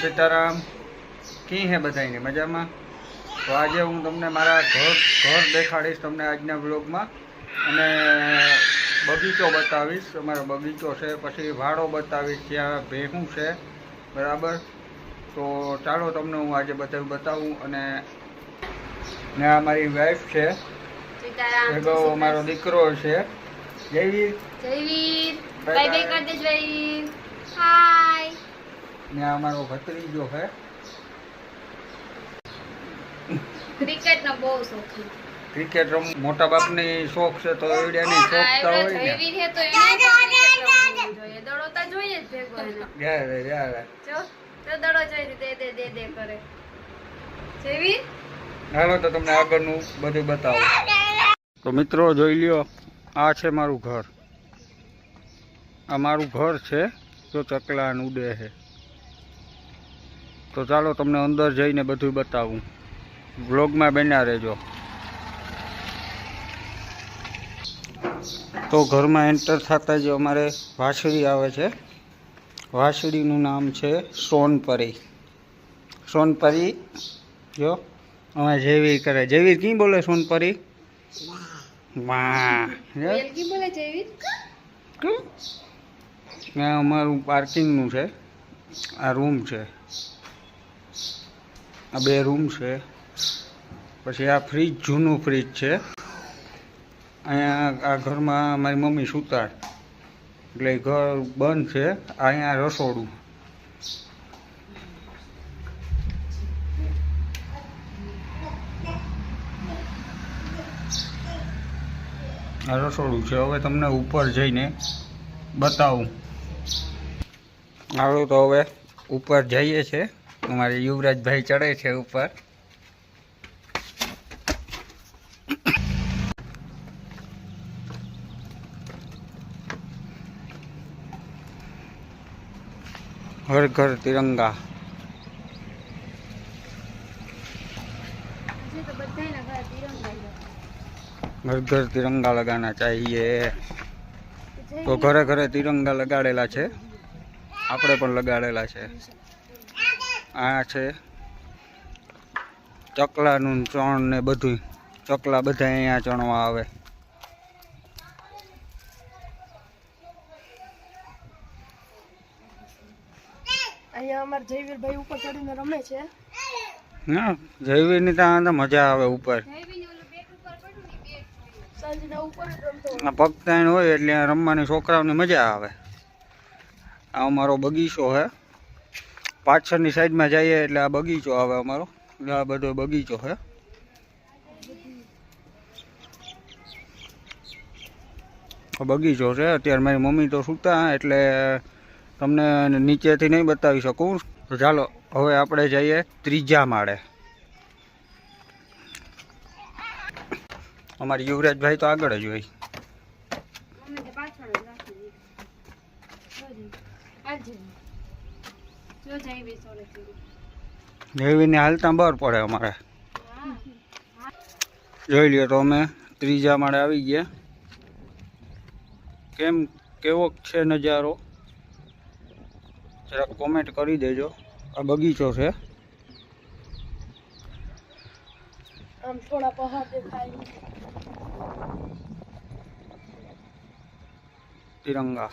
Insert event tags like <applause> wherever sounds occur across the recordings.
સીતારામ. કી હે બધાને મજામાં? તો આજે હું તમને મારા ઘર ઘર દેખાડીશ તમને આજના બ્લોગમાં અને બગીચો બતાવીશ. અમારો બગીચો છે પછી વાડો બતાવીશ ત્યાં ભેહું છે. બરાબર? તો ચાલો તમને હું આજે બધું બતાવું અને ને આ મારી વાઈફ છે. ભેગો અમારો દીકરો છે. Jayveer Jayveer bye bye. કરી દે જયવીર હાય ને આ મારો ભત્રીજો છે. ક્રિકેટ નો બહુ શોખીન ક્રિકેટ રમ મોટા બાપની શોખ છે તો એવડિયાની શોખ તો હોય ને. એવી છે તો એને જોઈએ. દડો જોઈએ જ ભેગો એને. <laughs> જ્યારે જ્યારે. જો તો દડો જોઈ દે દે દે દે કરે. જેવી? હાલો તો તમને આગળનું બધું બતાવો. તો મિત્રો જોઈ લ્યો આ છે મારું ઘર. આ મારું ઘર છે જો ચકલા ને ઉડે છે. તો ચાલો તમને અંદર જઈને બધું બતાવું. બ્લોગમાં બન્યા રહેજો. તો ઘરમાં એન્ટર થતા જ અમારે વાછડી આવે છે. વાછડીનું નામ છે સોનપરી. સોનપરી જો અમે જેવી કરે. જેવી કી બોલે સોનપરી? વાહ. અમારું પાર્કિંગનું છે. આ રૂમ છે. આ બે રૂમ છે. પછી આ ફ્રીજ, જૂનું ફ્રીજ છે. અહીંયા આ ઘરમાં મારી મમ્મી સુતાડ એટલે ઘર બંધ છે. અહીંયા રસોડું. આ રસોડું છે. હવે તમને ઉપર જઈને બતાવું. આવડું તો હવે ઉપર જઈએ છે. અમારે યુવરાજભાઈ ચડે છે ઉપર. હર ઘર તિરંગા. ઘર ઘર તિરંગા લગાના ચાહીએ. તો ઘરે ઘરે તિરંગા લગાડેલા છે. આપણે પણ લગાડેલા છે. આ છે ચકલાનું ચણ ને બધું ચકલા બધા અહીંયા ચણવા આવે. અહીંયા અમાર જયવીરભાઈ ઉપર ચડીને રમે છે. ના જયવીરની ત્યાં તો મજા આવે ઉપર. તાણ હોય. એટલે રમવાની છોકરાઓની મજા આવે. આ અમારો બગીચો છે પાછળની સાઈડમાં જઈએ એટલે આ બગીચો આવે અમારો. એટલે આ બધો બગીચો છે. બગીચો છે. અત્યારે મારી મમ્મી તો સૂતા એટલે તમને નીચેથી નહીં બતાવી શકું. તો ચાલો, હવે આપણે જઈએ ત્રીજા માળે. અમારી યુવરાજભાઈ તો આગળ જ હોય. તો પાછળ જ રાખી દીધી. આજે. જો જયવીર ચોરે છે. દેવીને હાલતા બહાર પડે અમારે જોઈ લ્યો તો અમે ત્રીજા માળે આવી ગયા કેમ કેવો છે નજારો જરાક કોમેન્ટ કરી દેજો આ બગીચો છે આમ થોડા પહાડ દેખાય તિરંગા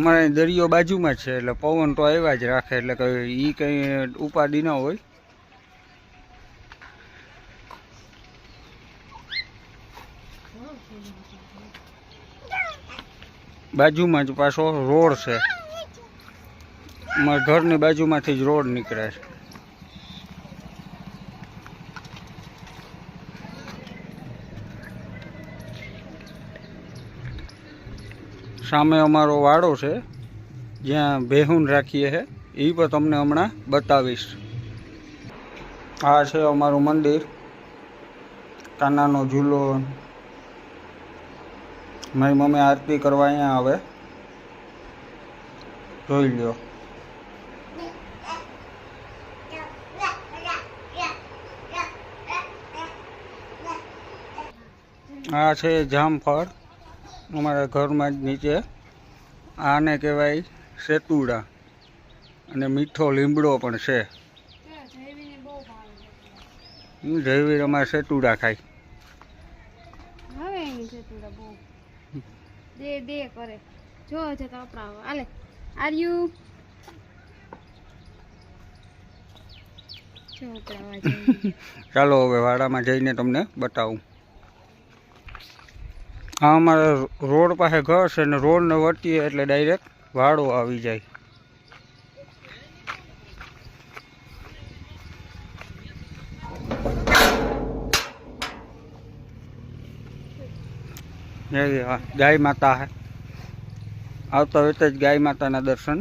અમારે દરિયો બાજુમાં છે, એટલે પવન તો આવ્યા જ રાખે, એટલે કઈ ઈ કઈ ઉપાધિ ન હોય. બાજુમાં જ પાછો રોડ છે. અમારા ઘરની બાજુમાંથી જ રોડ નીકળે છે. સામે અમારો વાડો છે, જ્યાં ભેહુન રાખીએ છે એ પણ તમને હમણાં બતાવીશ. આ છે અમારું મંદિર, કાનાનો ઝૂલો. મારી મમ્મી આરતી કરવા અહીંયા આવે. જોઈ લ્યો. આ છે જામફળ. અમારા ઘરમાં જ નીચે આને કહેવાય સેતુડા અને મીઠો લીમડો પણ છે. હું જયવીર અમારે સેતુડા ખાય. દે દે કરે. જો છે કપડા આલે આર્યુ. જો ચાલો હવે વાડામાં જઈને તમને બતાવું. આ અમારે રોડ પાસે ઘર છે ને રોડને વર્તીએ એટલે ડાયરેક્ટ વાડો આવી જાય. ગાય માતા હે. આવતા હોય તો જ ગાય માતાના દર્શન.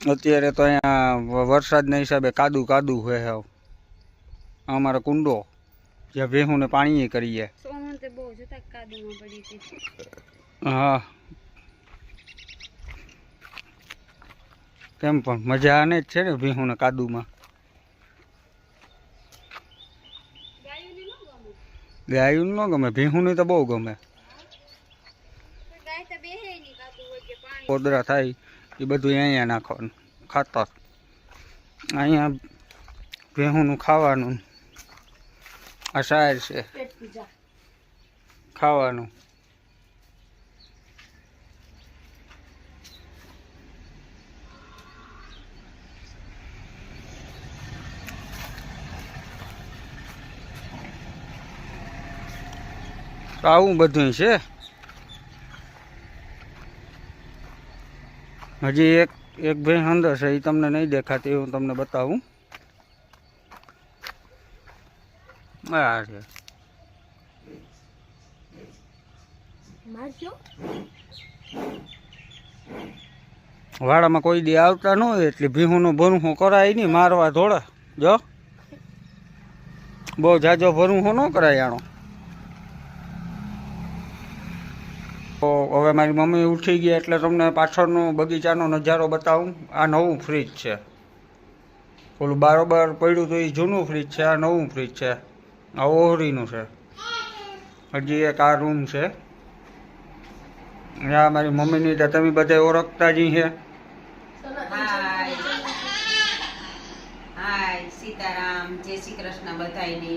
અત્યારે તો અહીંયા વરસાદના હિસાબે કાદુ કાદુ હોય હવે. અમારો કુંડો જ્યાં ભેહુંને પાણી કરીએ. હા. કેમ પણ મજા આને જ છે ને ભેહુંને કાદુમાં. ગાયું ન ગમે? ગાયું ન તો બહુ ગમે. પણ ગાય તો બેહે નહીં કાદુ હોય કે પાણી. પોદરા થાય એ બધું અહીંયા નાખવાનું ખાતર અહીંયા ભેહુંનું ખાવાનું. આ સાર છે. ખાવાનું. આવું બધું છે. હજી એક એક ભાઈ અંદર છે એ તમને નહીં દેખાતી, હું તમને બતાવું. આ છે વાડામાં કોઈ દી આવતા ન હોય એટલે ભીહુંનું ભરું કરાય નહીં મારવા ધોળા જો. બહુ જાજો ભરું ન કરાય આણો. તો હવે મારી મમ્મી ઉઠી ગઈ એટલે તમને પાછળનો બગીચાનો નજારો બતાવું. આ નવું ફ્રીજ છે. ઓલું બારોબર પડ્યું તો એ જૂનું ફ્રીજ છે આ નવું ફ્રીજ છે. આ ઓહરીનું છે. હજી એક આ રૂમ છે. આ મારી મમ્મીની તો તમે બધા ઓળખતા જ છે સીતારામ જય શ્રી કૃષ્ણ બધાયને.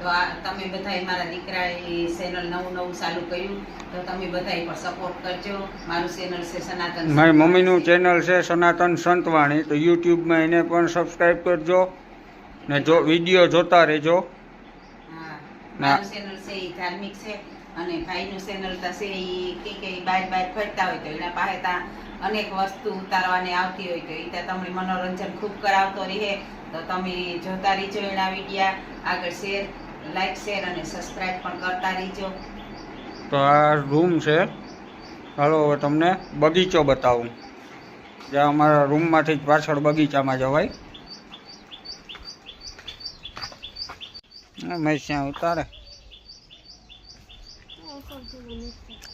તો આ તમે બધાય મારા દીકરાએ ચેનલ નવું નવું ચાલુ કર્યું તો તમે બધાય પણ સપોર્ટ કરજો. મારું ચેનલ છે સનાતન મારી મમ્મીનું ચેનલ છે સનાતન સંતવાણી તો યુટ્યુબમાં એને પણ સબસ્ક્રાઈબ કરજો. ને જો વીડિયો જોતા રહેજો. મારું ચેનલ છે એ ધાર્મિક છે અને ભાઈનું ચેનલ છે એ કે કે બહાર બહાર ફરતા હોય તો એના પાસે ત્યાં અનેક વસ્તુ ઉતારવાની આવતી હોય તો એ ત્યાં તમને મનોરંજન ખૂબ કરાવતો રહે. તો તમે જોતા રહીજો એના વિડીયા આગળ શેર લાઈક શેર અને સબસ્ક્રાઈબ પણ કરતા રહીજો. તો આ રૂમ છે. હાલો હવે તમને બગીચો બતાવું. જ્યાં અમારા રૂમમાંથી જ પાછળ બગીચામાં જવાય. મહેશ્યા ઉતારે.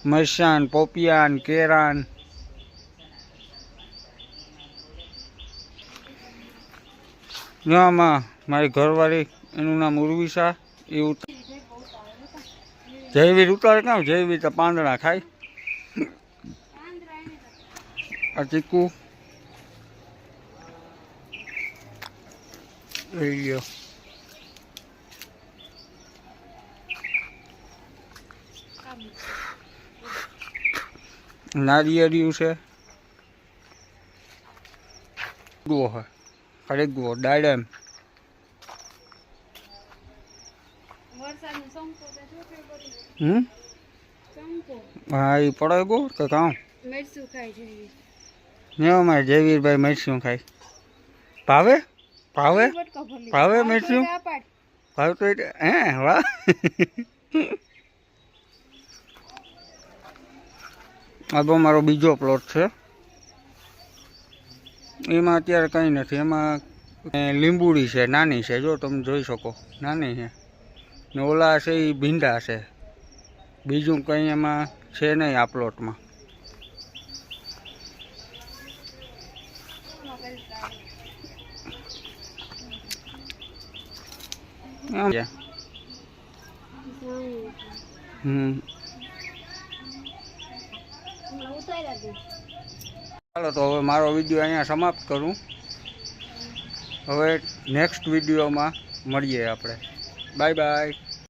મરસાન પોપિયાન, કેરાન. આમાં મારી ઘરવાળી, એનું નામ ઉર્વિશા એ ઉત- જયવીર ઉતારે કામ? જયવીર તો પાંદડા ખાય. આ ચીકુ. લઈ લ્યો નારિયેળિયું છે. ગુઓ હોય ખરેગુઓ ડાયડમ વરસાદનું સંપો તો જો કે બધું. હમ? હા એ પડે ગો તો કામ ને અમારે જયવીરભાઈ મરચું ખાય. ભાવે? ભાવે? ભાવે પાડ. ભાવ તો હે વાહ. <laughs> આ તો મારો બીજો પ્લોટ છે. એમાં અત્યારે કંઈ નથી. એમાં લીંબુડી છે, નાની છે. જો તમે જોઈ શકો, નાની છે. ને ઓલા છે એ ભીંડા છે. બીજું કંઈ એમાં છે નહીં આ પ્લોટમાં. હમ હમણાં ઉતાર્યા દે ચાલો તો હવે મારો વીડિયો અહીંયા સમાપ્ત કરું. હવે નેક્સ્ટ વિડીયોમાં મળીએ આપણે. Bye bye